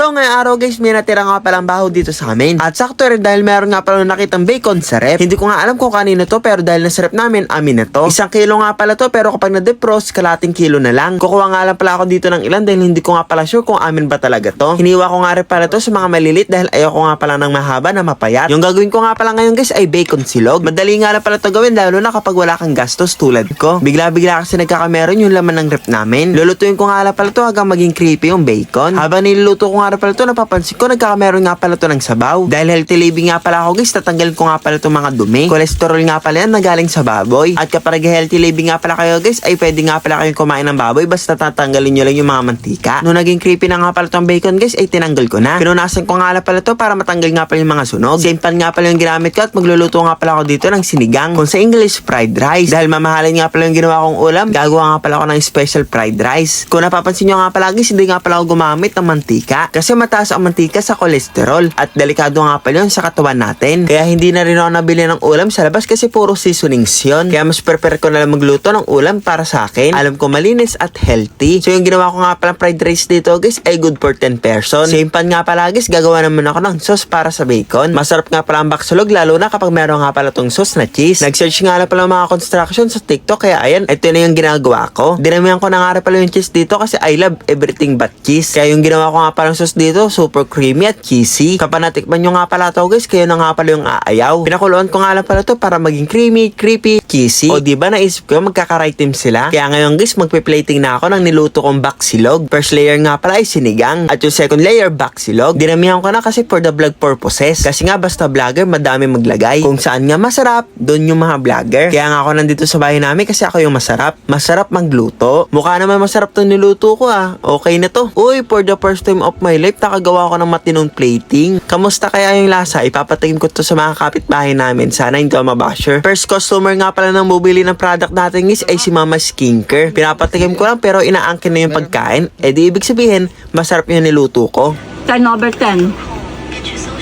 So ngayong araw guys, may natira nga palang baho dito sa amin. At sakto rin dahil meron nga palang nakitang bacon sa rep. Hindi ko nga alam kung kanino to pero dahil nasa rep namin, amin na to. Isang kilo nga pala to pero kapag na-defrost, kalating kilo na lang. Kukuha nga lang pala ako dito ng ilan dahil hindi ko nga pala sure kung amin ba talaga to. Hiniwa ko nga rin pala to sa mga malilit dahil ayoko nga pala ng mahaba na mapayat. Yung gagawin ko nga pala ngayon guys ay bacon silog. Madali nga lang pala to gawin lalo na kapag wala kang gastos tulad ko. Bigla-bigla kasi nagkakameron yung laman ng rep namin. Lulutuin ko nga lang pala to hanggang maging creepy yung bacon. Habang niluluto ko nga rin pala to, napapansin ko nagkakameron nga pala to ng sabaw. Dahil healthy living nga pala ako guys, tatanggalin ko nga pala to mga dumi. Cholesterol nga pala yan na galing sa baboy. At kapag healthy living nga pala kayo guys, ay pwede nga pala kayong kumain ng baboy basta tatanggalin nyo lang yung mga mantika. Nung naging creepy na nga pala tong bacon guys, ay tinanggal ko na. Pinunasan ko nga pala to para matanggal nga pala yung mga sunog. Same pan nga pala yung ginamit ko at magluluto nga pala ako dito ng sinigang. Kung sa English, fried rice. Dahil mamahalin nga pala yung ginawa kong ulam, gagawa nga pala ako ng special fried rice. Kung napapansin nyo nga pala guys, hindi nga pala ako gumamit ng mantika. Kasi mataas ang mantika sa kolesterol. At delikado nga pala yun sa katawan natin. Kaya hindi na rin ako nabili ng ulam sa labas kasi puro seasonings yun. Kaya mas prepare ko na lang magluto ng ulam para sa akin. Alam ko malinis at healthy. So yung ginawa ko nga pala fried rice dito guys ay good for 10 person. Same pan nga pala guys, gagawa naman ako ng sauce para sa bacon. Masarap nga pala ang baksulog lalo na kapag meron nga pala tong sauce na cheese. Nag-search nga pala mga construction sa TikTok kaya ayan, ito na yung ginagawa ko. Dinamihan ko na nga pala yung cheese dito kasi I love everything but cheese. Kaya yung ginawa ko nga pala sauce dito, super creamy at cheesy. Kapag natikman nyo nga pala to guys, kayo na nga pala yung aayaw. Pinakuluan ko nga lang pala to para maging creamy, creepy, cheesy. O di ba naisip ko magkaka-right sila? Kaya ngayon guys, magpe-plating na ako ng niluto kong baksilog. First layer nga pala ay sinigang. At yung second layer, baksilog. Dinamihan ko na kasi for the vlog purposes. Kasi nga basta vlogger, madami maglagay. Kung saan nga masarap, doon yung mga vlogger. Kaya nga ako nandito sa bahay namin kasi ako yung masarap. Masarap magluto. Mukha naman masarap tong niluto ko ah. Okay na to. Uy, for the first time of my life, nakagawa ko ng matinong plating. Kamusta kaya yung lasa? Ipapatikim ko to sa mga kapitbahay namin. Sana hindi ako mabasher. First customer nga pala ng bubili ng product natin is ay si Mama Skincare. Pinapatikim ko lang pero inaangkin na yung pagkain. Eh di ibig sabihin, masarap yung niluto ko. 10 over 10.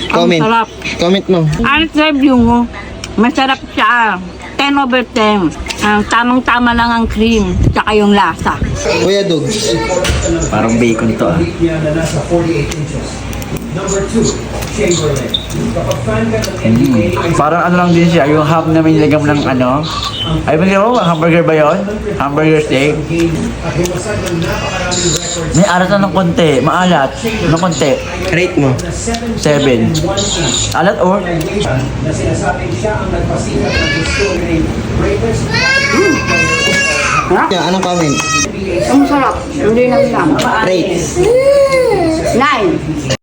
Comment. Ang sarap. Comment mo. Honest review mo, masarap siya. 10 over 10. Ang tamang-tama lang ang cream, tsaka yung lasa. Kuya Dugs. Parang bacon to ah. Mm. Parang ano lang din siya, yung half na may nilagam ng ano. Ay, ba mo, hamburger ba yun? Hamburger steak? May arat na ng konti, maalat, ng konti. Rate mo. Seven. Alat or? Yeah, anong comment? Ang sarap, hindi lang lang. Rate. 9.